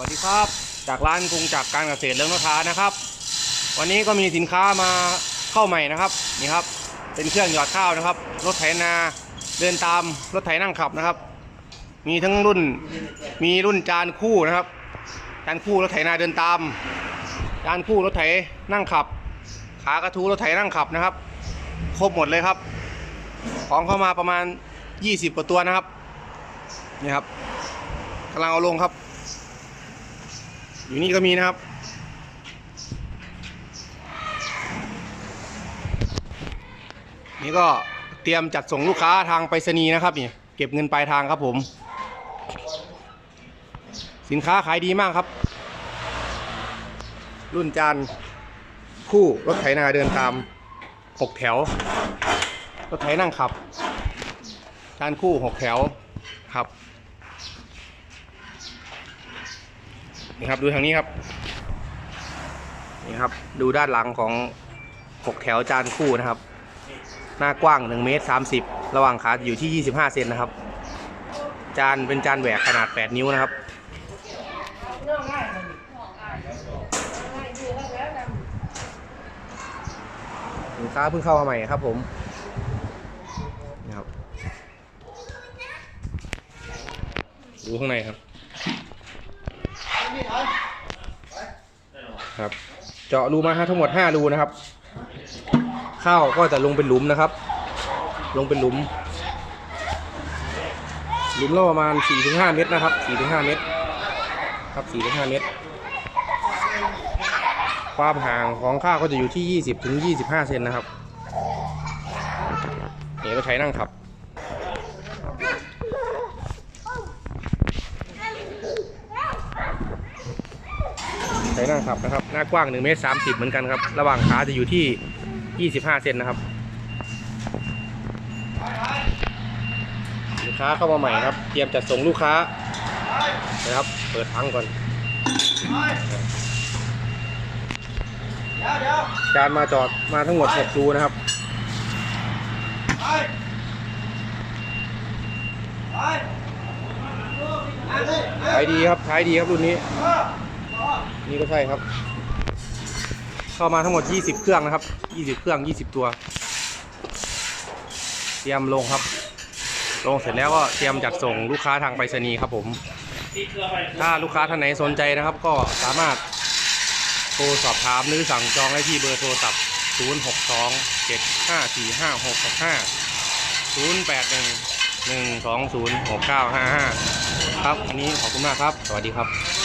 วัสดีครับ จากร้านกรุงจากการเกษตรเรื่องนค้านะครับ วันนี้ก็มีสินค้ามาเข้าใหม่นะครับนี่ครับ เป็นเครื่องหยอดข้าวนะครับรถไถนาเดินตามรถไถนั่งขับนะครับ มีทั้งรุ่นมีรุ่นจานคู่นะครับจานคู่รถไถนาเดินตาม จานคู่รถไถนั่งขับ ขากระทูรถไถนั่งขับนะครับ ครบหมดเลยครับ ของเข้ามาประมาณ 20กว่าตัวนะครับนี่ครับกำลังเอาลงครับ อยู่นี่ก็มีนะครับ นี่ก็เตรียมจัดส่งลูกค้าทางไปรษณีย์นะครับนี่เก็บเงินปลายทางครับผม สินค้าขายดีมากครับ รุ่นจานคู่รถไถนาเดินตามหกแถว รถไถนั่งขับ จานคู่หกแถวครับ นี่ครับดูทางนี้ครับ นี่ครับ ดูด้านหลังของหกแถวจานคู่นะครับ หน้ากว้าง1เมตร30 ระหว่างขาอยู่ที่ 25 เซนนะครับ จานเป็นจานแหวกขนาด 8 นิ้วนะครับ สินค้าเพิ่งเข้ามาใหม่ครับผมนี่ครับ ดูข้างในครับ ครับ เจาะรูมาฮะทั้งหมด5รูนะครับ ข้าวก็จะลงเป็นหลุมนะครับ ลงเป็นหลุม หลุมละประมาณ4-5เมตรนะครับ4-5เมตร ครับ4-5เมตร ความห่างของข้าวก็จะอยู่ที่20ถึง25เซนนะครับนี่ก็ใช้นั่งขับ ใช้นั่งขับนะครับ หน้ากว้าง1เมตร30 เหมือนกันครับ ระหว่างขาจะอยู่ที่ 25 เซนนะครับลูกค้าเข้ามาใหม่ครับ เตรียมจัดส่งลูกค้านะครับ เปิดพังก่อนจานมาจอดมาทั้งหมด6รูนะครับขายดีครับขายดีครับรุ่นนี้ นี่ก็ใช่ครับ เข้ามาทั้งหมด 20 เครื่องนะครับ 20 เครื่อง 20 ตัว เตรียมลงครับ ลงเสร็จแล้วก็เตรียมจัดส่งลูกค้าทางไปรษณีย์ครับผม ถ้าลูกค้าท่านไหนสนใจนะครับ ก็สามารถโทรสอบถามหรือสั่งจองได้ที่เบอร์โทรศัพท์ 062 754 5665 081 120 6955 ครับวันนี้ขอบคุณมากครับ สวัสดีครับ